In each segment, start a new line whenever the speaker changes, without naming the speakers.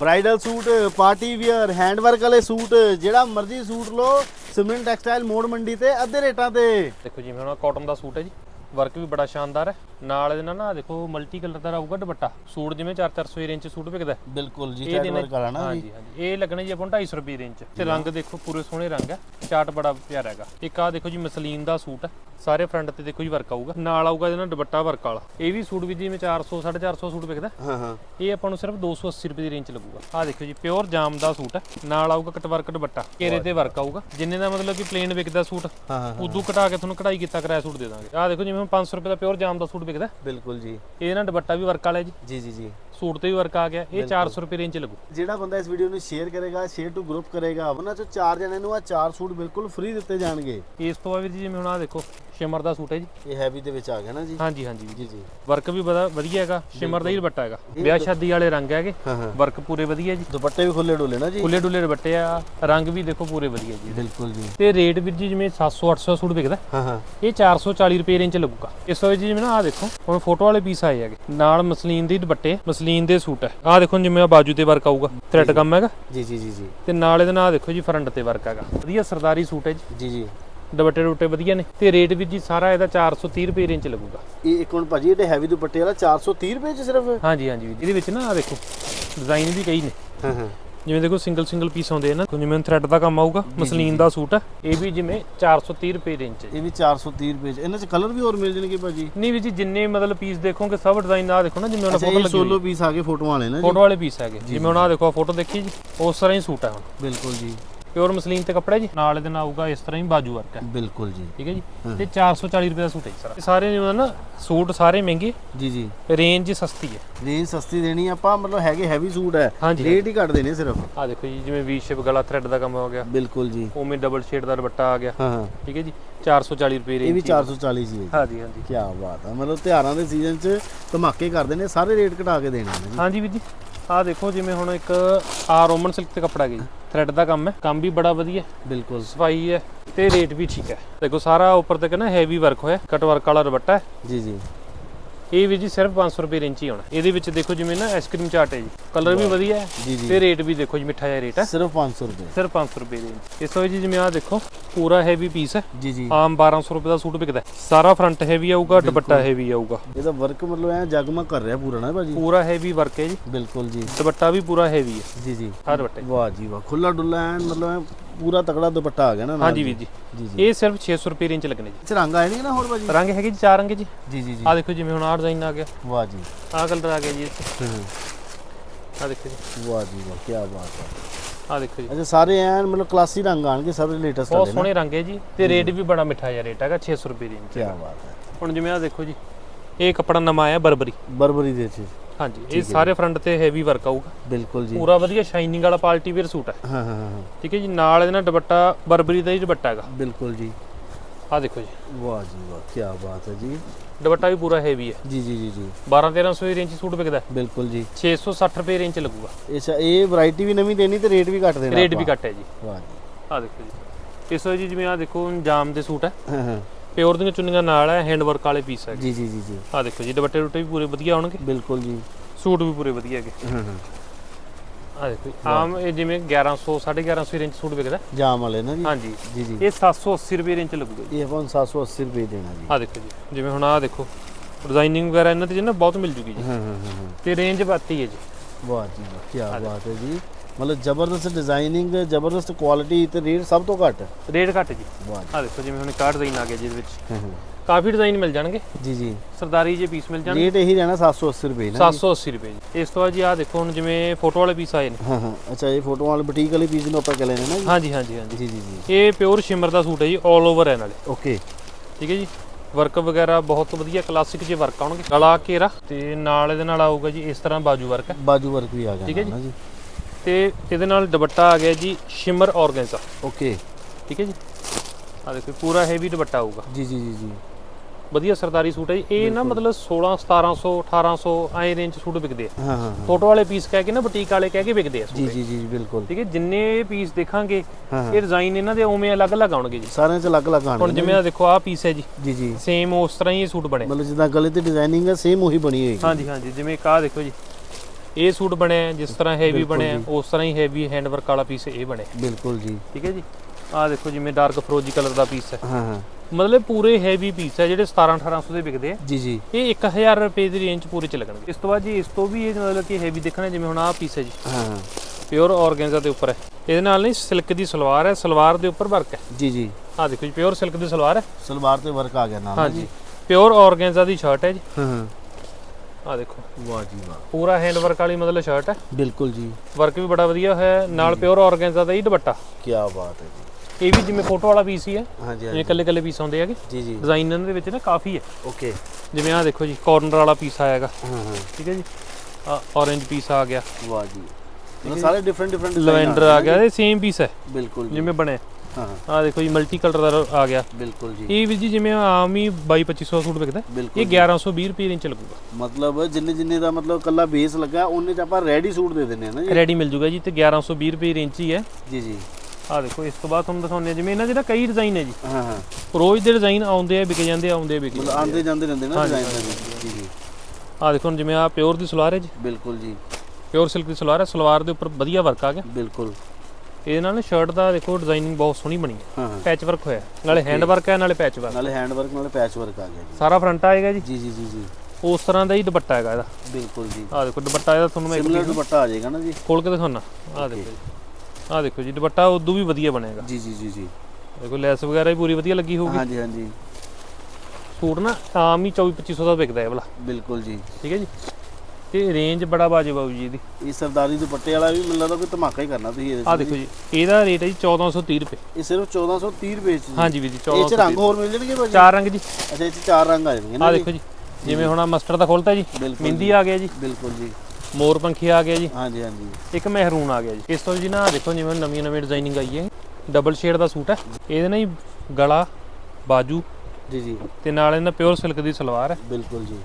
Bridal suit, party wear hand work ਵਾਲੇ suit, ਜਿਹੜਾ ਮਰਜ਼ੀ ਸੂਟ ਲਓ, ਸਿਮਰਨ ਟੈਕਸਟਾਈਲ ਮੋੜ ਮੰਡੀ ਤੇ ਅੱਧੇ ਰੇਟਾਂ ਤੇ।
ਦੇਖੋ ਜਿਵੇਂ ਹੁਣ ਕਾਟਨ ਦਾ ਸੂਟ ਹੈ ਜੀ। ਵਰਕ ਵੀ ਬੜਾ ਸ਼ਾਨਦਾਰ ਹੈ। ਨਾਲ ਇਹਦੇ ਨਾਲ ਨਾ ਦੇਖੋ ਮਲਟੀ ਕਲਰ ਦਾ ਆਊਗਾ ਦੁਪੱਟਾ। ਸੂਟ ਜਿਵੇਂ 4-400 ਰੇਂਜ ਚ ਸੂਟ ਵਿਕਦਾ।
ਬਿਲਕੁਲ ਜੀ
ਇਹ
ਚੈਕ
ਦੇਣੇ
ਵਰਕ ਵਾਲਾ ਨਾ ਜੀ।
ਹਾਂਜੀ। ਹਾਂਜੀ ਇਹ ਲੱਗਣੇ ਜੀ ਆਪਾਂ ਨੂੰ 250 ਰੁਪਏ ਰੇਂਜ ਚ ਤੇ ਰੰਗ ਦੇਖੋ ਪੂਰੇ ਸੋਹਣੇ ਰੰਗ ਹੈ ਚਾਰਟ ਬੜਾ ਪਿਆਰਾ ਹੈਗਾ। ਇੱਕ ਆ ਦੇਖੋ ਜੀ ਮਸਲੀਨ ਦਾ ਸੂਟ ਹੈ ਸਾਰੇ ਫਰੰਟ ਤੇ ਦੇਖੋ ਜੀ ਵਰਕ ਆਊਗਾ। ਨਾਲ ਆਊਗਾ ਇਹਦੇ ਨਾਲ ਦੁਪੱਟਾ ਵਰਕ ਵਾਲਾ। ਇਹ ਵੀ ਸੂਟ ਵੀ ਜਿਵੇਂ 400 450 ਸੂਟ ਵਿਕਦਾ।
ਹਾਂ ਹਾਂ।
ਇਹ ਆਪਾਂ ਨੂੰ ਸਿਰਫ 280 ਰੁਪਏ ਦੀ ਰੇਂਜ ਚ ਲੱਗੂਗਾ। ਆ ਦੇਖੋ ਜੀ ਪਿਓਰ ਜਾਮ ਦਾ ਸੂਟ ਹੈ ਨਾਲ ਆਊਗਾ ਕਟ ਵਰਕ ਦੁਪੱਟਾ। ਘੇਰੇ ਤੇ ਵਰਕ ਆਊਗਾ। ਜਿੰਨੇ ਦਾ ਮਤਲਬ ਕਿ ਪਲੇਨ ਵਿਕਦਾ ਸੂਟ ਉਦੋਂ ਘਟਾ ਕੇ ਤੁਹਾਨੂੰ ਕਢਾਈ ਕੀਤਾ ਕਰਾਇਆ ਸੂਟ ਦੇ ਦਾਂਗੇ। ਆ ਦੇਖੋ ਜਿਵੇਂ ਹੁਣ 500 ਰੁਪਏ ਦਾ ਪਿਓਰ ਜਾਮ ਦਾ ਸੂਟ ਵਿਕਦਾ
ਬਿਲਕੁਲ ਜੀ।
ਇਹ ਨਾ ਦੁਪੱਟਾ ਵੀ ਵਰਕ ਵਾਲਾ ਜੀ?
ਜੀ ਜੀ ਜੀ।
ਸੂਟ ਤੇ ਵੀ ਵਰਕ ਆ ਗਿਆ ਇਹ 400 ਰੁਪਏ ਰੇਂਜ ਚ ਲੱਗੂ।
ਜਿਹੜਾ ਬੰਦਾ ਇਸ ਵੀਡੀਓ ਨੂੰ ਸ਼ੇਅਰ ਕਰੇਗਾ ਸ਼ੇਅਰ ਟੂ ਗਰੁੱਪ ਕਰੇਗਾ ਉਹਨਾਂ ਚੋਂ ਚਾਰ ਜਣਿਆਂ ਨੂੰ ਆ ਚਾਰ ਸੂਟ ਬਿਲਕੁਲ ਫ੍ਰੀ ਦਿੱਤੇ ਜਾਣਗੇ।
ਇਸ ਤੋਂ ਬਾਅਦ ਜੀ ਜਿਵੇਂ ਹੁਣ ਆ ਦੇਖੋ ਸ਼ਿਮਰ ਦਾ ਸੂਟ ਹੈ ਜੀ।
ਇਹ ਹੈਵੀ ਦੇ ਵਿੱਚ ਆ ਗਿਆ ਨਾ ਜੀ।
ਹਾਂਜੀ ਹਾਂਜੀ ਜੀ।
ਜੀ ਜੀ।
ਵਰਕ ਵੀ ਬੜਾ ਵਧੀਆ ਹੈਗਾ ਸ਼ਿਮਰ ਦਾ ਹੀ ਦੁਪੱਟਾ ਹੈਗਾ। ਵਿਆਹ ਸ਼ਾਦੀ ਵਾਲੇ ਰੰਗ ਹੈਗੇ ਵਰਕ ਪੂਰੇ ਵਧੀਆ ਜੀ।
ਦੁਪੱਟੇ ਵੀ ਖੁੱਲੇ ਡੋਲੇ ਨਾ ਜੀ।
ਖੁੱਲੇ ਡੁੱਲੇ ਦੁਪੱਟੇ ਆ ਰੰਗ ਵੀ ਦੇਖੋ ਪੂਰੇ ਵਧੀਆ ਜੀ।
ਬਿਲਕੁਲ ਜੀ।
ਤੇ ਰੇਟ ਵੀਰ ਜੀ ਜਿਵੇਂ 700 800 ਸੂਟ ਵਿਕਦਾ
ਹਾਂ ਹਾਂ।
ਇਹ 440 ਰੁਪਏ ਰੇਂਜ ਚ ਲੱਗੂਗਾ। ਇਸ ਤੋਂ ਜਿਵੇਂ ਨਾ ਆ ਦੇਖੋ ਹੁਣ ਫੋਟੋ ਵਾਲੇ ਪੀਸ ਆਏ ਹੈਗੇ। ਨਾਲ ਮਸਲੀਨ ਦੇ ਦੁਪੱਟੇ ਮਸਲੀਨ ਦੇ ਸੂਟ ਹੈ। ਆ ਦੇਖੋ ਜਿਵੇਂ ਆ ਬਾਜੂ ਤੇ ਵਰਕ ਆਊਗਾ। ਥ੍ਰੈਡ ਕੰਮ ਹੈਗਾ?
ਜੀ ਜੀ ਜੀ ਜੀ।
ਤੇ ਨਾਲ ਇਹਦੇ ਨਾਲ ਆਹ ਦੇਖੋ ਜੀ ਫਰੰਟ ਤੇ ਵਰਕ ਹੈਗਾ। ਵਧੀਆ ਸਰਦਾਰੀ ਸੂਟ ਹੈ ਜੀ।
ਜੀ ਜੀ।
ਦੁਪੱਟੇ ਦੁਪੱਟੇ ਵਧੀਆ ਨੇ। ਤੇ ਰੇਟ ਵੀ ਜੀ ਸਾਰਾ ਇਹਦਾ 430 ਰੁਪਏ ਰੇਂਜ ਲੱਗੂਗਾ।
ਇਹ ਇੱਕ ਹੁਣ ਭਾਜੀ ਇਹਦੇ ਹੈਵੀ ਦੁਪੱਟੇ ਵਾਲਾ 430 ਰੁਪਏ ਚ ਸਿਰਫ?
ਹਾਂਜੀ ਹਾਂਜੀ। ਇਹਦੇ ਵਿੱਚ ਨਾ ਆ ਦੇਖੋ ਡਿਜ਼ਾਈਨ ਵੀ ਕਈ ਨੇ।
ਹਾਂ ਹਾਂ।
ਜਿਵੇਂ ਦੇਖੋ ਸਿੰਗਲ ਸਿੰਗਲ ਪੀਸ ਆਉਂਦੇ ਆ ਨਾ ਜਿਵੇਂ ਥ੍ਰੈਡ ਦਾ ਕੰਮ ਆਊਗਾ ਮਸਲੀਨ ਦਾ ਸੂਟ ਹੈ ਇਹ ਵੀ ਜਿਵੇਂ 430 ਰੁਪਏ ਰੇਂਜ ਚ
ਇਹ ਵੀ 430 ਰੁਪਏ ਚ। ਇਹਨਾਂ ਚ ਕਲਰ ਵੀ ਹੋਰ ਮਿਲ ਜਾਣਗੇ ਭਾਜੀ?
ਨਹੀਂ ਵੀ ਜੀ ਜਿੰਨੇ ਮਤਲਬ ਪੀਸ ਦੇਖੋਗੇ ਸਭ ਡਿਜ਼ਾਈਨ ਆ ਦੇਖੋ ਨਾ ਜਿਵੇਂ ਉਹਨਾਂ ਫੋਟੋ ਲੱਗੀ
ਸੋਲੋ ਪੀਸ ਆ। ਗਏ ਫੋਟੋਆਂ ਵਾਲੇ ਨਾ
ਫੋਟੋ ਵਾਲੇ ਪੀਸ ਹੈਗੇ। ਜਿਵੇਂ ਆ ਦੇਖੋ ਫੋਟੋ ਦੇਖੀ ਜੀ ਉਸ ਤਰ੍ਹਾਂ ਹੀ ਸੂਟ ਹੁਣ।
ਬਿਲਕੁਲ ਜੀ।
ਪਿਓਰ ਮਸਲੀਨ ਤੇ ਕੱਪੜਾ ਜੀ? ਨਾਲ ਇਹਦੇ ਨਾਲ ਆਊਗਾ ਇਸ ਤਰ੍ਹਾਂ ਹੀ ਬਾਜੂ ਵਰਕ ਹੈ।
ਬਿਲਕੁਲ ਜੀ।
ਠੀਕ ਹੈ ਜੀ? ਤੇ 440 ਰੁਪਏ ਦਾ ਸੂਟ ਹੈ ਜੀ ਸਾਰਾ। ਇਹ ਸਾਰੇ ਜਿਵੇਂ ਨਾ ਸੂਟ ਸਾਰੇ ਮਹਿੰਗੇ
ਜੀ ਜੀ।
ਰੇਂਜ ਸਸਤੀ ਹੈ।
ਰੇਂਜ ਸਸਤੀ ਦੇਣੀ ਆਪਾਂ ਮਤਲਬ ਹੈਗੇ ਹੈਵੀ ਸੂਟ ਹੈ। ਰੇਟ ਹੀ ਘੱਟ ਦੇਣੇ ਸਿਰਫ।
ਆ ਦੇਖੋ ਜੀ ਜਿਵੇਂ ਵੀ ਸ਼ੇਪ ਗਲਾ ਥ੍ਰੈਡ ਦਾ ਕੰਮ ਹੋ ਗਿਆ।
ਬਿਲਕੁਲ ਜੀ।
ਉਵੇਂ ਡਬਲ ਸ਼ੇਡ ਦਾ ਦੁਪੱਟਾ ਆ ਗਿਆ।
ਹਾਂ ਹਾਂ।
ਠੀਕ ਹੈ ਜੀ? 440 ਰੁਪਏ
ਇਹ
ਰੇਂਜ
ਵੀ 440 ਜੀ ਹੈ ਜੀ
ਹਾਂਜੀ ਹਾਂਜੀ
ਕੀ ਬਾਤ ਹੈ ਮਤਲਬ ਤਿਉਹਾਰਾਂ ਦੇ ਸੀਜ਼ਨ 'ਚ ਧਮਾਕੇ ਕਰਦੇ ਨੇ ਸਾਰੇ ਰੇਟ ਘਟਾ ਕੇ ਦੇਣੇ ਨੇ ਜੀ।
ਹਾਂਜੀ ਵੀਰ ਜੀ। ਆ ਦੇਖੋ ਜਿਵੇਂ ਹੁਣ ਇੱਕ ਆ ਰੋਮਨ ਸਿਲਕ ਤੇ ਕੱਪੜਾ ਹੈ ਜੀ। ਥ੍ਰੈਡ ਦਾ ਕੰਮ ਹੈ। ਕੰਮ ਵੀ ਬੜਾ ਵਧੀਆ
ਬਿਲਕੁਲ
ਸਫ਼ਾਈ ਹੈ ਤੇ ਰੇਟ ਵੀ ਠੀਕ ਹੈ। ਦੇਖੋ, ਸਾਰਾ ਉੱਪਰ ਤੱਕ ਨਾ ਹੈਵੀ ਵਰਕ ਹੋਇਆ। ਕਟ ਵਰਕ ਵਾਲਾ ਦੁਪੱਟਾ ਹੈ।
ਜੀ ਜੀ।
ਇਹ ਵੀ ਜੀ ਸਿਰਫ 500 ਰੁਪਏ ਰੇਂਜ ਹੀ ਆਉਣਾ ਇਹਦੇ ਵਿੱਚ ਦੇਖੋ ਜਿਵੇਂ ਨਾ ਆਈਸਕ੍ਰੀਮ ਚਾਟ ਹੈ ਜੀ। ਕਲਰ ਵੀ ਵਧੀਆ ਹੈ ਤੇ ਰੇਟ ਵੀ ਦੇਖੋ ਜੀ ਮਿੱਠਾ ਜਿਹਾ ਰੇਟ ਹੈ।
ਸਿਰਫ 500 ਰੁਪਏ।
ਸਿਰਫ 500 ਰੁਪਏ ਰੇਂਜ ਇਸ ਤੋਂ ਜੀ ਜਿਵੇਂ ਆ ਦੇਖੋ ਪੂਰਾ ਹੈਵੀ ਪੀਸ ਹੈ।
ਜੀ ਜੀ।
ਆਮ 1200 ਰੁਪਏ ਦਾ ਸੂਟ ਵਿਕਦਾ। ਸਾਰਾ ਫਰੰਟ ਹੈਵੀ ਆਊਗਾ ਦੁਪੱਟਾ ਹੈਵੀ ਆਊਗਾ।
ਇਹਦਾ ਵਰਕ ਮਤਲਬ ਐ ਜਗਮਗ ਕਰ ਰਿਹਾ ਪੂਰਾ ਨਾ ਭਾਜੀ।
ਪੂਰਾ ਹੈਵੀ ਵਰਕ ਹੈ ਜੀ।
ਬਿਲਕੁਲ ਜੀ।
ਦੁਪੱਟਾ ਵੀ ਪੂਰਾ ਹੈਵੀ ਹੈ।
ਜੀ ਜੀ।
ਹਰ ਦੁਪੱਟੇ।
ਵਾਹ ਜੀ ਵਾਹ। ਖੁੱਲਾ ਡੁੱਲਾ ਐਨ ਮਤਲਬ ਪੂਰਾ ਤਕੜਾ ਦੁਪੱਟਾ ਆ ਗਿਆ ਨਾ ਨਾਲ
ਹਾਂਜੀ ਵੀਰ ਜੀ। ਇਹ ਸਿਰਫ 600 ਰੁਪਏ ਰੇਂਜ ਲੱਗਣੇ ਜੀ।
ਇਹ 'ਚ ਰੰਗ ਆਏ ਨਹੀਂ ਨਾ ਹੋਰ ਭਾਜੀ?
ਰੰਗ ਹੈਗੇ ਜੀ ਚਾਰ ਰੰਗ ਜੀ।
ਜੀ ਜੀ ਜੀ।
ਆ ਦੇਖੋ ਜਿਵੇਂ ਹੁਣ ਆਹ ਡਿਜ਼ਾਈਨ ਆ ਗਿਆ।
ਵਾਹ ਜੀ।
ਆਹ ਕਲਰ ਆ ਗਿਆ ਜੀ ਆ ਦੇਖੋ ਜੀ।
ਵਾਹ ਜੀ ਵਾਹ ਕੀ ਬਾਤ ਹੈ।
ਆ ਦੇਖੋ ਜੀ।
ਅੱਛਾ ਸਾਰੇ ਐਨ ਮਤਲਬ ਕਲਾਸੀ ਰੰਗ ਆਣਗੇ ਸਾਰੇ ਲੇਟੈਸਟ
ਬਹੁਤ
ਨਾ?
ਸੋਹਣੇ ਰੰਗ ਹੈ ਜੀ ਤੇ ਰੇਟ ਵੀ ਬੜਾ ਮਿੱਠਾ ਜਿਹਾ ਰੇਟ ਹੈਗਾ 600 ਰੁਪਏ ਰੇਂਜ
ਕੀ ਬਾਤ ਹੈ।
ਹੁਣ ਜਿਵੇਂ ਆ ਦੇਖੋ ਜੀ ਇਹ ਕੱਪੜਾ ਨਵਾਂ ਆਇਆ ਬਰਬਰੀ।
ਬਰਬਰੀ ਦੇ ਚ
ਹਾਂਜੀ ਇਹ ਸਾਰੇ ਫਰੰਟ ਤੇ ਹੈਵੀ ਵਰਕ ਆਊਗਾ।
ਬਿਲਕੁਲ ਜੀ।
ਪੂਰਾ ਵਧੀਆ ਸ਼ਾਈਨਿੰਗ ਵਾਲਾ ਪਾਰਟੀ ਵੇਅਰ ਸੂਟ ਹੈ।
ਹਾਂ ਹਾਂ ਹਾਂ
ਠੀਕ ਹੈ ਜੀ ਨਾਲ ਇਹਦੇ ਨਾਲ ਦੁਪੱਟਾ ਬਰਬਰੀ ਦਾ ਹੀ ਦੁਪੱਟਾ ਹੈਗਾ।
ਬਿਲਕੁਲ ਜੀ।
ਆ ਦੇਖੋ ਜੀ।
ਵਾਹ ਜੀ ਵਾਹ ਕੀ ਬਾਤ ਹੈ ਜੀ।
ਦੁਪੱਟਾ ਵੀ ਪੂਰਾ ਹੈਵੀ ਹੈ।
ਜੀ ਜੀ ਜੀ ਜੀ।
12 1300 ਰੇਂਜ ਸੂਟ ਵਿਕਦਾ।
ਬਿਲਕੁਲ ਜੀ।
660 ਰੁਪਏ ਰੇਂਜ ਲੱਗੂਗਾ।
ਇਹ ਇਹ ਵੈਰਾਈਟੀ ਵੀ ਨਵੀਂ ਦੇਣੀ ਤੇ ਰੇਟ ਵੀ ਘੱਟ ਦੇਣਾ
ਰੇਟ ਵੀ। ਘੱਟ ਹੈ ਜੀ।
ਵਾਹ ਜੀ।
ਆ ਦੇਖੋ ਜੀ। ਇਸ ਵਿੱਚ ਜੀ ਜਿਵੇਂ ਆ ਦੇਖੋ ਜਾਮ ਦੇ ਸੂਟ ਹੈ।
ਹਾਂ ਹਾਂ।
ਪਿਓਰ ਦੀਆਂ ਚੁੰਨੀਆਂ ਨਾਲ ਹੈ ਹੈਂਡ ਵਰਕ ਵਾਲੇ ਪੀਸ ਹੈ
ਜੀ ਜੀ ਜੀ ਜੀ।
ਆ ਦੇਖੋ ਜੀ ਦੁਪੱਟੇ ਦੁਪੱਟੇ ਵੀ ਪੂਰੇ ਵਧੀਆ ਆਉਣਗੇ
ਬਿਲਕੁਲ ਜੀ।
ਸੂਟ ਵੀ ਪੂਰੇ ਵਧੀਆ ਹੈਗੇ।
ਹਾਂ ਹਾਂ।
ਆ ਦੇਖੋ ਜੀ, ਆਮ ਇਹ ਜਿਵੇਂ 1100 1150 ਰੇਂਜ ਸੂਟ ਵਿਕਦਾ।
ਜਾਮ ਵਾਲੇ ਨਾ ਜੀ।
ਹਾਂਜੀ।
ਜੀ ਜੀ।
ਇਹ 780 ਰੁਪਏ ਰੇਂਜ 'ਚ ਲੱਗੂਗਾ ਜੀ।
ਇਹ ਆਪਾਂ ਨੂੰ 780 ਰੁਪਏ ਦੇਣਾ ਜੀ।
ਆ ਦੇਖੋ ਜੀ ਜਿਵੇਂ ਹੁਣ ਆ ਦੇਖੋ ਡਿਜ਼ਾਈਨਿੰਗ ਵਗੈਰਾ ਇਹਨਾਂ ਤੇ ਨਾ ਬਹੁਤ ਮਿਲ ਜੂਗੀ ਜੀ।
ਹਾਂ ਹਾਂ ਹਾਂ
ਤੇ ਰੇਂਜ ਬਾਤੀ ਹੈ ਜੀ।
ਵਾਹ ਜੀ ਕੀ ਬਾਤ ਹੈ ਜੀ। ਮਤਲਬ ਜ਼ਬਰਦਸਤ ਡਿਜ਼ਾਈਨਿੰਗ ਜ਼ਬਰਦਸਤ ਕੁਆਲਿਟੀ ਤੇ ਰੇਟ ਸਭ ਤੋਂ ਘੱਟ?
ਰੇਟ ਘੱਟ ਜੀ। ਆ ਦੇਖੋ ਜਿਵੇਂ ਹੁਣ ਕਾਰਡ ਡਿਜ਼ਾਈਨ ਆ ਗਿਆ ਜਿਹਦੇ ਵਿੱਚ। ਕਾਫੀ ਡਿਜ਼ਾਈਨ ਮਿਲ ਜਾਣਗੇ।
ਜੀ ਜੀ।
ਸਰਦਾਰੀ ਜੇ ਪੀਸ ਮਿਲ ਜਾਣਗੇ।
ਰੇਟ ਇਹੀ ਰਹਿਣਾ 780 ਰੁਪਏ ਨਾ ਜੀ?
780 ਰੁਪਏ ਜੀ। ਇਸ ਤੋਂ ਬਾਅਦ ਜੀ ਆ ਦੇਖੋ ਹੁਣ ਜਿਵੇਂ ਫੋਟੋ ਵਾਲੇ ਪੀਸ ਆਏ ਨੇ।
ਹਾਂ ਹਾਂ। ਅੱਛਾ ਇਹ ਫੋਟੋ ਵਾਲੇ ਬੁਟੀਕ ਵਾਲੇ ਪੀਸ ਨੂੰ ਆਪਾਂ ਕਹਿ ਲੈਣੇ ਨਾ ਜੀ।
ਹਾਂਜੀ ਹਾਂਜੀ ਹਾਂਜੀ।
ਜੀ ਜੀ ਜੀ।
ਇਹ ਪਿਓਰ ਸ਼ਿਮਰ ਦਾ ਸੂਟ ਹੈ ਜੀ 올 ਓਵਰ ਹੈ ਨਾਲੇ
ਓਕੇ
ਠੀਕ ਹੈ ਜੀ। ਵਰਕ ਵਗੈਰਾ ਬਹੁਤ ਵਧੀਆ ਕਲਾਸਿਕ ਜੇ ਵਰਕ ਆਉਣਗੇ। ਗਲਾ ਘੇਰਾ ਤੇ ਨਾਲ ਇਹਦੇ ਨਾਲ ਆਊਗਾ ਜੀ ਇਸ ਤਰ੍ਹਾਂ ਬਾਜੂ ਵਰਕ ਹੈ।
ਬਾਜੂ ਵਰਕ ਵੀ ਆ ਗਿਆ
ਠੀਕ ਹੈ
ਜੀ।
ਤੇ ਇਹਦੇ ਨਾਲ ਦੁਪੱਟਾ ਆ ਗਿਆ ਜੀ ਸ਼ਿਮਰ ਔਰਗੈਂਜ਼ਾ।
ਓਕੇ।
ਠੀਕ ਹੈ ਜੀ? ਆ ਦੇਖੋ ਪੂਰਾ ਹੈਵੀ ਦੁਪੱਟਾ ਆਊਗਾ
ਜੀ ਜੀ ਜੀ ਜੀ।
ਵਧੀਆ ਸਰਦਾਰੀ ਸੂਟ ਹੈ ਜੀ। ਇਹ ਨਾ ਮਤਲਬ 16 1700 1800 ਐ ਰੇਂਜ ਸੂਟ ਵਿਕਦੇ ਆ।
ਹਾਂ ਹਾਂ ਹਾਂ।
ਫੋਟੋ ਵਾਲੇ ਪੀਸ ਕਹਿ ਕੇ ਨਾ ਬੁਟੀਕ ਵਾਲੇ ਕਹਿ ਕੇ ਵਿਕਦੇ ਆ
ਜੀ
ਸੂਟ
ਜੀ ਜੀ ਬਿਲਕੁਲ।
ਠੀਕ ਹੈ ਜਿੰਨੇ ਪੀਸ ਦੇਖਾਂਗੇ
ਹਾਂ ਹਾਂ।
ਇਹ ਡਿਜ਼ਾਈਨ ਇਹਨਾਂ ਦੇ ਉਵੇਂ ਅਲੱਗ-ਅਲੱਗ ਆਉਣਗੇ ਜੀ।
ਸਾਰਿਆਂ ਚ ਅਲੱਗ ਅਲੱਗ ਆਣੇ
ਹੁਣ ਜਿਵੇਂ ਆ ਦੇਖੋ ਆਹ ਪੀਸ ਹੈ ਜੀ।
ਜੀ ਜੀ।
ਸੇਮ ਉਸ ਤਰ੍ਹਾਂ ਹੀ ਇਹ ਸੂਟ ਬਣੇ।
ਮਤਲਬ ਜਿੱਦਾਂ ਗਲੇ ਤੇ ਡਿਜ਼ਾਈਨਿੰਗ ਹੈ ਸੇਮ ਉਹੀ ਬਣੀ ਹੋਏਗੀ।
ਹਾਂਜੀ ਹਾਂਜੀ ਜਿਵੇਂ ਆਹ ਦੇਖੋ ਜੀ। ਇਹ ਸੂਟ ਬਣਿਆ ਜਿਸ ਤਰ੍ਹਾਂ ਹੈਵੀ ਬਣਿਆ
ਜੀ।
ਉਸ ਤਰ੍ਹਾਂ ਹੀ ਹੈਵੀ ਹੈਂਡ ਵਰਕ ਵਾਲਾ ਪੀਸ ਇਹ ਬਣਿਆ
ਬਿਲਕੁਲ ਜੀ।
ਠੀਕ ਹੈ ਜੀ? ਆਹ ਦੇਖੋ ਜਿਵੇਂ ਡਾਰਕ ਫਰੋਜੀ ਕਲਰ ਦਾ ਪੀਸ ਹੈ।
ਹਾਂ ਹਾਂ।
ਮਤਲਬ ਪੂਰੇ ਹੈਵੀ ਪੀਸ ਹੈ ਜਿਹੜੇ 17 1800 ਦੇ ਵਿਕਦੇ ਆ।
ਜੀ ਜੀ।
ਇਹ 1000 ਰੁਪਏ ਦੀ ਰੇਂਜ ਪੂਰੇ ਚ ਲੱਗਣਗੇ। ਇਸ ਤੋਂ ਬਾਅਦ ਜੀ ਇਸ ਤੋਂ ਵੀ ਇਹ ਮਤਲਬ ਕਿ ਹੈਵੀ ਦੇਖਣਾ ਜਿਵੇਂ ਹੁਣ ਆਹ ਪੀਸ ਹੈ ਜੀ।
ਹਾਂ ਹਾਂ।
ਪਿਓਰ ਆਰਗੈਂਜ਼ਾ ਦੇ ਉੱਪਰ ਹੈ। ਇਹਦੇ ਨਾਲ ਨਹੀਂ ਸਿਲਕ ਦੀ ਸਲਵਾਰ ਹੈ ਸਲਵਾਰ ਦੇ ਉੱਪਰ ਵਰਕ ਹੈ।
ਜੀ ਜੀ।
ਆਹ ਦੇਖੋ ਜੀ ਪਿਓਰ ਸਿਲਕ ਦੀ ਸਲਵਾਰ ਹੈ।
ਸਲਵਾਰ ਤੇ ਵਰਕ ਆ ਗਿਆ ਨਾਲ ਨਾ
ਹਾਂਜੀ। ਪਿਓਰ ਆਰਗੈਂਜ਼ਾ ਦੀ ਸ਼ਰਟ ਹੈ ਜੀ।
ਹਾਂ।
ਆਹ ਦੇਖੋ।
ਵਾਹ ਜੀ ਵਾਹ।
ਪੂਰਾ ਹੈਂਡ ਵਰਕ ਵਾਲੀ ਮਤਲਬ ਸ਼ਰਟ ਹੈ।
ਬਿਲਕੁਲ ਜੀ।
ਵਰਕ ਵੀ ਬੜਾ ਵਧੀਆ ਹੋਇਆ ਹੈ। ਨਾਲ ਪਿਓਰ ਆਰਗੈਂਜ਼ਾ ਦਾ ਹੀ ਦੁਪੱਟਾ।
ਕੀ ਬਾਤ ਹੈ ਜੀ।
ਇਹ ਵੀ ਜਿਵੇਂ ਫੋਟੋ ਵਾਲਾ ਪੀਸ ਹੀ ਹੈ।
ਹਾਂਜੀ
ਜਿਵੇਂ ਕੱਲੇ ਕੱਲੇ ਪੀਸ ਆਉਂਦੇ ਹੈਗੇ।
ਜੀ ਜੀ।
ਡਿਜ਼ਾਈਨ ਇਹਨਾਂ ਦੇ ਵਿੱਚ ਨਾ ਕਾਫੀ ਹੈ।
ਓਕੇ
ਜਿਵੇਂ ਆਹ ਦੇਖੋ ਜੀ ਕਾਰਨਰ ਵਾਲਾ ਪੀਸ ਆਏਗਾ
ਹਾਂ ਹਾਂ।
ਠੀਕ ਹੈ ਜੀ। ਆ orange ਪੀਸ ਆ ਗਿਆ।
ਵਾਹ ਜੀ। ਸਾਰੇ ਡਿਫਰੈਂਟ ਡਿਫਰੈਂਟ
ਲਵੈਂਡਰ ਆ ਗਿਆ। ਇਹ ਸੇਮ ਪੀਸ ਹੈ।
ਬਿਲਕੁਲ
ਜਿਵੇਂ ਬਣਿਆ।
ਹਾਂ।
ਆ ਦੇਖੋ ਜੀ ਮਲਟੀ ਕਲਰ ਦਾ ਆ ਗਿਆ।
ਬਿਲਕੁਲ ਜੀ।
ਇਹ ਵੀ ਜੀ ਜਿਵੇਂ ਆਮ ਹੀ 22 2500 ਸੂਟ ਵਿਕਦਾ।
ਬਿਲਕੁਲ
ਇਹ 1120 ਰੁਪਏ ਇੰਚ ਲੱਗੂਗਾ।
ਮਤਲਬ ਜਿੰਨੇ ਜਿੰਨੇ ਦਾ ਮਤਲਬ ਕੱਲਾ ਬੇਸ ਲੱਗਾ ਉਹਨੇ ਚ ਆਪਾਂ ਰੈਡੀ ਸੂਟ ਦੇ ਦਿੰਨੇ ਆ ਨਾ ਜੀ।
ਰੈਡੀ ਮਿਲ ਜੂਗਾ ਜੀ ਤੇ 1120 ਰੁਪਏ ਇੰਚ ਹੀ ਹੈ।
ਜੀ ਜੀ।
ਆ ਦੇਖੋ ਇਸ ਤੋਂ ਬਾਅਦ ਤੁਹਾਨੂੰ ਦਿਖਾਉਂਦੇ ਆ ਜਿਵੇਂ ਇਹਨਾਂ ਦੇ ਨਾ ਕਈ ਡਿਜ਼ਾਈਨ ਹੈ ਜੀ।
ਹਾਂ ਹਾਂ।
ਰੋਜ਼ ਦੇ ਡਿਜ਼ਾਈਨ ਆਉਂਦੇ ਆ ਵਿਕੇ ਜਾਂਦੇ ਆਉਂਦੇ ਆ ਵਿਕੇ
ਮਤਲਬ ਆਂਦੇ ਜਾਂਦੇ ਰਹਿੰਦੇ ਨਾ ਡਿਜ਼ਾਈਨ ਜੀ ਜੀ।
ਆ ਦੇਖੋ ਜਿਵੇਂ ਆ ਪਿਓਰ ਦੀ ਸਲਵਾਰ ਹੈ ਜੀ।
ਬਿਲਕੁਲ ਜੀ।
ਪਿਓਰ ਸਿਲਕ ਦੀ ਸਲਵਾਰ ਹੈ ਸਲਵਾਰ ਦੇ ਉੱਪਰ ਵਧੀਆ ਵਰਕ ਆ ਗਿਆ।
ਬਿਲਕੁਲ।
ਇਹਦੇ ਨਾਲ ਨਾ ਸ਼ਰਟ ਦਾ ਦੇਖੋ ਡਿਜ਼ਾਈਨਿੰਗ ਬਹੁਤ ਸੋਹਣੀ ਬਣੀ ਹੈ।
ਹਾਂ ਹਾਂ।
ਪੈਚ ਵਰਕ ਹੋਇਆ। ਨਾਲੇ ਹੈਂਡ ਵਰਕ ਹੈ ਨਾਲੇ ਪੈਚ ਵਰਕ
ਨਾਲੇ ਹੈਂਡ ਵਰਕ ਨਾਲੇ ਪੈਚ ਵਰਕ ਆ ਗਿਆ ਜੀ।
ਸਾਰਾ ਫਰੰਟ ਆਏਗਾ ਜੀ?
ਜੀ ਜੀ ਜੀ ਜੀ।
ਉਸ ਤਰ੍ਹਾਂ ਦਾ ਹੀ ਦੁਪੱਟਾ ਹੈਗਾ ਇਹਦਾ।
ਬਿਲਕੁਲ ਜੀ।
ਆ ਦੇਖੋ ਦੁਪੱਟਾ ਇਹਦਾ ਤੁਹਾਨੂੰ ਮੈਂ ਇੱਕ
ਸਿਮਿਲਰ ਦੁਪੱਟਾ ਆ ਜਾਏਗਾ ਨਾ ਜੀ।
ਖੋਲ ਕੇ ਦਿਖਾਉਣਾ। ਆ ਦੇਖੋ ਜੀ। ਆ ਦੇਖੋ ਜੀ ਦੁਪੱਟਾ ਉਦੋਂ ਵੀ ਵਧੀਆ ਬਣੇਗਾ।
ਜੀ ਜੀ ਜੀ ਜੀ।
ਦੇਖੋ ਲੈਸ ਵਗੈਰਾ ਵੀ ਪੂਰੀ ਵਧੀਆ ਲੱਗੀ ਹੋਊਗੀ।
ਹਾਂਜੀ ਹਾਂਜੀ।
ਸੂਟ ਨਾ ਆਮ ਹੀ 24 2500 ਦਾ ਵਿਕਦਾ ਹੈ ਵਾਲਾ।
ਬਿਲਕੁਲ ਜੀ।
ਠੀਕ ਹੈ ਜੀ? ਤੇ ਰੇਂਜ ਬੜਾ ਵਾਜਬ ਆਊ ਜੀ ਇਹਦੀ।
ਇਹ ਸਰਦਾਰੀ ਦੁਪੱਟੇ ਵਾਲਾ ਵੀ ਮੈਨੂੰ ਲੱਗਦਾ ਕੋਈ ਧਮਾਕਾ ਹੀ ਕਰਨਾ ਤੁਸੀਂ ਇਹਦੇ
ਆ ਦੇਖੋ ਜੀ ਇਹਦਾ ਰੇਟ ਹੈ ਜੀ 1430 ਰੁਪਏ।
ਇਹ ਸਿਰਫ 1430 ਰੁਪਏ ਚ ਜੀ।
ਹਾਂਜੀ ਵੀਰ ਜੀ
ਇਹ ਚ
1430
ਰੰਗ ਹੋਰ ਮਿਲ ਜਾਣਗੇ ਭਾਜੀ?
ਚਾਰ ਰੰਗ ਜੀ।
ਅੱਛਾ ਇਹ ਚ ਚਾਰ ਰੰਗ ਆ ਜਾਣਗੇ ਨਾ
ਆ
ਜੀ?
ਦੇਖੋ ਜੀ ਜਿਵੇਂ ਹੁਣ ਮਸਟਰ ਦਾ ਖੋਲਤਾ ਜੀ
ਬਿਲਕੁਲ
ਮਿੰਦੀ
ਜੀ,
ਆ ਗਿਆ ਜੀ।
ਬਿਲਕੁਲ ਜੀ।
ਮੋਰ ਪੰਖੀ ਆ ਗਿਆ ਜੀ।
ਹਾਂਜੀ ਹਾਂਜੀ।
ਇੱਕ ਮਹਿਰੂਨ ਆ ਗਿਆ ਜੀ। ਇਸ ਤੋਂ ਜੀ ਨਾ ਦੇਖੋ ਜਿਵੇਂ ਨਵੀਂ ਨਵੀਂ ਡਿਜ਼ਾਈਨਿੰਗ ਆਈ ਹੈ। ਡਬਲ ਸ਼ੇਡ ਦਾ ਸੂਟ ਹੈ। ਇਹਦੇ ਨਾਲ ਹੀ ਗਲਾ ਬਾਜੂ
ਜੀ ਜੀ।
ਤੇ ਨਾਲ ਇਹਨਾਂ ਪਿਓਰ ਸਿਲਕ ਦੀ ਸਲਵਾਰ ਹੈ।
ਬਿਲਕੁਲ ਜੀ।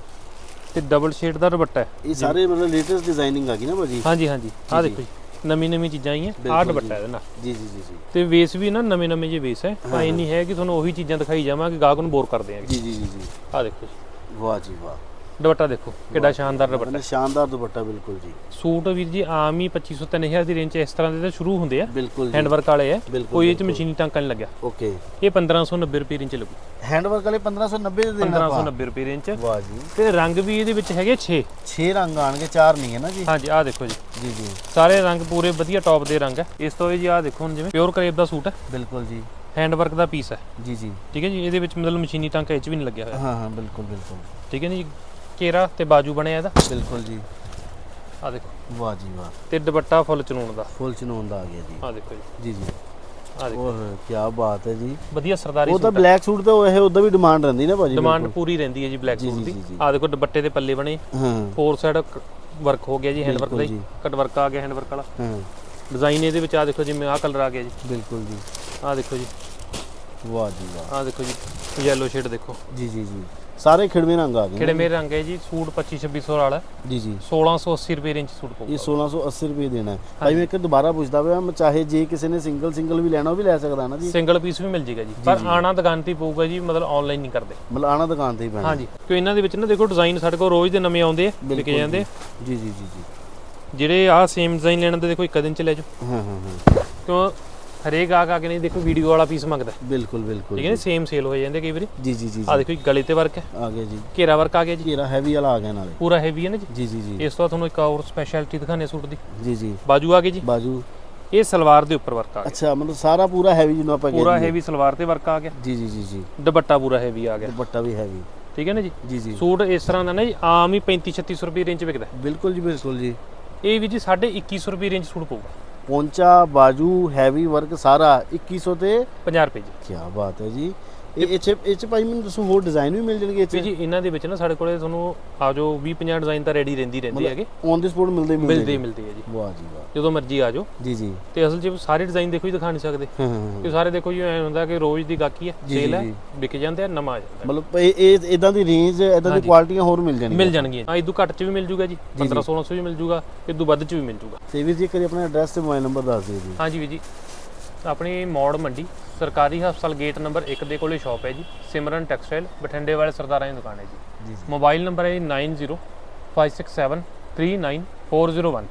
ਤੇ ਡਬਲ ਸ਼ੇਡ ਦਾ ਦੁਪੱਟਾ ਹੈ।
ਇਹ ਸਾਰੇ ਮਤਲਬ ਲੇਟੈਸਟ ਡਿਜ਼ਾਈਨਿੰਗ ਆ ਗਈ ਨਾ ਭਾਜੀ?
ਹਾਂਜੀ ਹਾਂਜੀ।
ਜੀ,
ਦੇਖੋ ਜੀ ਨਵੀਂ ਨਵੀਂ ਚੀਜ਼ਾਂ ਆਈਆਂ
ਬਿਲਕੁਲ
ਦੁਪੱਟਾ
ਜੀ।
ਇਹਦੇ ਨਾਲ।
ਜੀ ਜੀ ਜੀ ਜੀ।
ਤੇ ਵੇਸ ਵੀ ਨਾ ਨਵੇਂ ਨਵੇਂ ਜਿਹੇ ਵੇਸ ਹੈ। ਭਾਈ ਨਹੀਂ ਹੈ। ਕਿ ਤੁਹਾਨੂੰ ਉਹੀ ਚੀਜ਼ਾਂ ਦਿਖਾਈ ਜਾਵਾਂਗੇ ਗਾਹਕ ਨੂੰ ਬੋਰ ਕਰਦੇ ਆਂਗੇ
ਜੀ ਜੀ ਜੀ ਜੀ।
ਆਹ ਦੇਖੋ ਜੀ।
ਵਾਹ ਜੀ ਵਾਹ।
ਦੁਪੱਟਾ ਦੇਖੋ ਕਿੱਡਾ ਸ਼ਾਨਦਾਰ ਦੁਪੱਟਾ।
ਸ਼ਾਨਦਾਰ ਦੁਪੱਟਾ ਬਿਲਕੁਲ ਜੀ।
ਸੂਟ ਵੀਰ ਜੀ ਆਮ ਹੀ 2500 3000 ਦੀ ਰੇਂਜ ਇਸ ਤਰ੍ਹਾਂ ਦੇ ਤਾਂ ਸ਼ੁਰੂ ਹੁੰਦੇ ਆ।
ਬਿਲਕੁਲ
ਹੈਂਡ ਵਰਕ ਵਾਲੇ ਆ। ਕੋਈ ਇਹ ਚ। ਮਸ਼ੀਨੀ ਟਾਂਕਾ ਨਹੀਂ ਲੱਗਿਆ।
ਓਕੇ।
ਇਹ 1590 ਰੁਪਏ ਰੇਂਜ 'ਚ ਲੱਗੂ।
ਹੈਂਡ ਵਰਕ ਵਾਲੇ 1590 ਦੇ ਦੇਣਾ ਆਪਾਂ।
1590 ਰੁਪਏ ਰੇਂਜ 'ਚ।
ਵਾਹ ਜੀ।
ਤੇ ਰੰਗ ਵੀ ਇਹਦੇ ਵਿੱਚ ਹੈਗੇ 6
6 ਰੰਗ ਆਣਗੇ ਚਾਰ ਨਹੀਂ ਹੈ ਨਾ ਜੀ?
ਹਾਂਜੀ ਆਹ ਦੇਖੋ ਜੀ।
ਜੀ ਜੀ।
ਸਾਰੇ ਰੰਗ ਪੂਰੇ ਵਧੀਆ ਟੌਪ ਦੇ ਰੰਗ ਹੈ ਇਸ ਤੋਂ ਜੀ ਆਹ ਦੇਖੋ ਹੁਣ ਜਿਵੇਂ ਪਿਓਰ ਕਰੇਪ ਦਾ ਸੂਟ ਹੈ
ਬਿਲਕੁਲ ਜੀ।
ਹੈਂਡ ਵਰਕ ਦਾ ਪੀਸ ਹੈ
ਜੀ ਜੀ।
ਠੀਕ ਹੈ ਜੀ? ਇਹਦੇ ਵਿੱਚ ਮਤਲਬ ਮਸ਼ੀਨੀ ਟਾਂਕਾ ਇਹ 'ਚ ਵੀ ਨਹੀਂ ਲੱਗਿਆ ਹੋਇਆ।
ਹਾਂ ਹਾਂ ਬਿਲਕੁਲ ਬਿਲਕੁਲ।
ਠੀਕ ਹੈ ਜੀ? ਕੇਰਾ ਤੇ ਬਾਜੂ ਬਣਿਆ ਇਹਦਾ?
ਬਿਲਕੁਲ ਜੀ।
ਆਹ ਦੇਖੋ।
ਵਾਹ ਜੀ ਵਾਹ।
ਤੇ ਦੁਪੱਟਾ ਫੁੱਲ ਚਨੂਨ ਦਾ।
ਫੁੱਲ ਚਨੋਨ ਦਾ ਆ ਗਿਆ ਜੀ।
ਆਹ ਦੇਖੋ ਜੀ।
ਜੀ ਜੀ।
ਆਹ ਦੇਖੋ।
ਓਹ ਕੀ ਬਾਤ ਹੈ ਜੀ।
ਵਧੀਆ ਸਰਦਾਰੀ
ਉਹ ਤਾਂ ਬਲੈਕ ਸੂਟ ਤਾਂ ਇਹ ਉਹਦਾ ਵੀ ਡਿਮਾਂਡ ਰਹਿੰਦੀ ਨਾ ਭਾਜੀ
ਡਿਮਾਂਡ। ਪੂਰੀ ਰਹਿੰਦੀ ਹੈ ਜੀ ਬਲੈਕ ਸੂਟ ਦੀ। ਆਹ ਦੇਖੋ ਦੁਪੱਟੇ ਦੇ ਪੱਲੇ ਬਣੇ।
ਹਾਂ।
ਫੋਰ ਸਾਈਡ ਵਰਕ ਹੋ ਗਿਆ ਜੀ ਹੈਂਡ ਵਰਕ ਦਾ। ਕਟ ਵਰਕ ਆ ਗਿਆ ਹੈਂਡ ਵਰਕ ਵਾਲਾ।
ਹਾਂ।
ਡਿਜ਼ਾਈਨ ਇਹਦੇ ਵਿੱਚ ਆ ਦੇਖੋ ਜਿਵੇਂ ਆਹ ਕਲਰ ਆ ਗਿਆ ਜੀ।
ਬਿਲਕੁਲ ਜੀ।
ਆਹ ਦੇਖੋ ਜੀ।
ਵਾਹ ਜੀ ਵਾਹ।
ਆਹ ਦੇਖੋ ਜੀ ਯੈਲੋ ਸ਼ੇਡ ਦੇਖੋ।
ਜੀ ਜੀ ਜੀ। ਸਾਰੇ ਖਿੜਵੇਂ ਰੰਗ ਆ ਗਏ
ਕਿਹੜੇ ਮੇਰੇ ਰੰਗ ਹੈ ਜੀ ਸੂਟ 25 2600 ਵਾਲਾ।
ਜੀ ਜੀ।
1680 ਰੁਪਏ ਰੇਂਜ ਸੂਟ
ਇਹ
ਪਊਗਾ
1680 ਰੁਪਏ ਦੇਣਾ ਹੈ। ਭਾਈ ਮੈਂ ਇੱਕ ਦੁਬਾਰਾ ਪੁੱਛਦਾ ਪਿਆ ਮੈਂ ਚਾਹੇ ਜੇ ਕਿਸੇ ਨੇ ਸਿੰਗਲ ਸਿੰਗਲ ਵੀ ਲੈਣਾ ਉਹ ਵੀ ਲੈ ਸਕਦਾ ਨਾ ਜੀ?
ਸਿੰਗਲ ਪੀਸ ਵੀ ਮਿਲ ਜੇਗਾ ਜੀ। ਪਰ ਆਣਾ ਦੁਕਾਨ ਤੇ ਪਊਗਾ ਜੀ ਮਤਲਬ ਆਨਲਾਈਨ ਨਹੀਂ ਕਰਦੇ।
ਮਤਲਬ ਆਣਾ ਦੁਕਾਨ ਤੇ ਹੀ ਪੈਣਾ।
ਹਾਂਜੀ। ਕਿਉਂ ਇਹਨਾਂ ਦੇ ਵਿੱਚ ਨਾ ਦੇਖੋ ਡਿਜ਼ਾਈਨ ਸਾਡੇ ਕੋਲ ਰੋਜ਼ ਦੇ ਨਵੇਂ ਆਉਂਦੇ ਆ
ਬਿਲਕੁਲ
ਜਾਂਦੇ ਆ।
ਜੀ ਜੀ ਜੀ ਜੀ।
ਜਿਹੜੇ ਆਹ ਸੇਮ ਡਿਜ਼ਾਈਨ ਲੈਣ ਦੇ ਦੇਖੋ ਇੱਕ ਦਿਨ ਚ ਲੈ ਜਾਓ।
ਹਾਂ ਹਾਂ ਹਾਂ।
ਕਿਉਂ ਹਰੇਕ ਆ ਕੇ ਨਹੀਂ ਦੇਖੋ ਵੀਡੀਓ ਵਾਲਾ ਪੀਸ ਮੰਗਦਾ।
ਬਿਲਕੁਲ ਬਿਲਕੁਲ
ਠੀਕ ਹੈ ਸੇਮ ਸੇਲ ਹੋ ਜਾਂਦੇ ਕਈ ਵਾਰੀ।
ਜੀ ਜੀ ਜੀ
ਆ ਦੇਖੋ ਗਲੇ ਤੇ ਵਰਕ ਹੈ।
ਆ ਗਿਆ ਜੀ।
ਘੇਰਾ ਵਰਕ ਆ ਗਿਆ ਜੀ।
ਘੇਰਾ ਹੈਵੀ ਵਾਲਾ ਆ ਗਿਆ ਨਾਲੇ।
ਪੂਰਾ ਹੈਵੀ ਹੈ ਨਾ ਜੀ।
ਜੀ ਜੀ
ਇਸ ਤੋਂ ਤੁਹਾਨੂੰ ਇੱਕ ਹੋਰ ਸਪੈਸ਼ਲਿਟੀ ਦਿਖਾਣੇ ਸੂਟ ਦੀ।
ਜੀ ਜੀ।
ਬਾਜੂ ਆ ਗਈ ਜੀ।
ਬਾਜੂ।
ਇਹ ਸਲਵਾਰ ਦੇ ਉੱਪਰ ਵਰਕ ਆ ਗਿਆ।
ਅੱਛਾ ਮਤਲਬ ਸਾਰਾ ਪੂਰਾ ਹੈਵੀ ਜਿਹਨੂੰ ਆਪਾਂ
ਪੂਰਾ
ਕਹਿੰਦੇ
ਹੈਵੀ ਸਲਵਾਰ ਤੇ ਵਰਕ ਆ ਗਿਆ।
ਜੀ ਜੀ ਜੀ ਜੀ।
ਦੁਪੱਟਾ ਪੂਰਾ ਹੈਵੀ ਆ ਗਿਆ।
ਦੁਪੱਟਾ ਵੀ ਹੈਵੀ
ਠੀਕ ਹੈ ਨਾ ਜੀ?
ਜੀ ਜੀ।
ਸੂਟ ਇਸ ਤਰ੍ਹਾਂ ਦਾ ਨਾ ਜੀ ਆਮ ਹੀ 35 3600 ਰੁਪਏ ਰੇਂਜ ਵਿਕਦਾ।
ਬਿਲਕੁਲ ਜੀ ਬਿਲਕੁਲ ਜੀ।
ਇਹ ਵੀ ਜੀ 2150 ਰੁਪਏ ਰੇਂਜ ਸੂਟ ਪਊਗਾ।
ਪੌਂਚਾ ਬਾਜੂ ਹੈਵੀ ਵਰਕ ਸਾਰਾ 2100 ਤੇ
50 ਰੁਪਏ ਜੀ।
ਕੀ ਬਾਤ ਹੈ ਜੀ। ਇਹ ਇਹ ਚ ਇਹ ਚ ਭਾਈ ਮੈਨੂੰ ਦੱਸੋ ਹੋਰ ਡਿਜ਼ਾਈਨ ਵੀ ਮਿਲ ਜਾਣਗੇ ਚ
ਜੀ ਇਹਨਾਂ ਦੇ ਵਿੱਚ ਨਾ ਸਾਡੇ ਕੋਲੇ ਤੁਹਾਨੂੰ ਆ ਜੋ 20 50 ਡਿਜ਼ਾਈਨ ਤਾਂ ਰੈਡੀ ਰਹਿੰਦੀ ਰਹਿੰਦੀ ਹੈਗੇ।
ਔਨ ਦੀ ਸਪੋਟ ਮਿਲਦੇ ਹੀ
ਮਿਲਦੇ ਹੀ
ਮਿਲਦੇ
ਮਿਲਦੇ ਆ ਜੀ।
ਵਾਹ ਜੀ ਵਾਹ।
ਜਦੋਂ ਮਰਜ਼ੀ ਆ ਜਾਓ।
ਜੀ ਜੀ।
ਤੇ ਅਸਲ 'ਚ ਸਾਰੇ ਡਿਜ਼ਾਈਨ ਦੇਖੋ ਜੀ ਦਿਖਾ ਨਹੀਂ ਸਕਦੇ।
ਹਾਂ ਹਾਂ, ਹਾਂ।
ਕਿ ਸਾਰੇ ਦੇਖੋ ਜੀ ਐ ਹੁੰਦਾ ਕਿ ਰੋਜ਼ ਦੀ ਗਾਕੀ ਹੈ
ਜੀ,
ਸੇਲ ਹੈ
ਜੀ।
ਵਿਕ ਜਾਂਦੇ ਆ ਨਵਾਂ ਆ ਜਾਂਦਾ।
ਮਤਲਬ ਇਹ ਇਦਾਂ ਦੀ ਰੇਂਜ ਇਦਾਂ ਦੀ। ਕੁਆਲਿਟੀਆਂ ਹੋਰ ਮਿਲ ਜਾਣਗੀਆਂ।
ਮਿਲ ਜਾਣਗੀਆਂ। ਹਾਂ ਇਦੋਂ ਘੱਟ 'ਚ ਵੀ ਮਿਲ ਜੂਗਾ ਜੀ 15 1600 ਵੀ ਮਿਲ ਜੂਗਾ ਇਦੋਂ ਵੱਧ 'ਚ ਵੀ ਮਿਲ ਜੂਗਾ।
ਤੇ ਵੀਰ ਜੀ ਕਰੀ ਆਪਣਾ ਐਡਰੈਸ ਤੇ ਮੋਬਾਈਲ ਨੰਬਰ ਦੱਸ ਦਿਓ ਜੀ।
ਹਾਂਜੀ ਵੀ ਜੀ। ਆਪਣੀ ਮੌੜ ਮੰਡੀ ਸਰਕਾਰੀ ਹਸਪਤਾਲ ਗੇਟ ਨੰਬਰ 1 ਦੇ ਕੋਲੇ ਸ਼ਾਪ ਹੈ ਜੀ ਸਿਮਰਨ ਟੈਕਸਟਾਈਲ ਬਠਿੰਡੇ ਵਾਲੇ ਸਰਦਾਰਾਂ ਦੀ ਦੁਕਾਨ ਹੈ
ਜੀ।
ਮੋਬਾਈਲ ਨੰਬਰ ਹੈ 90567394 401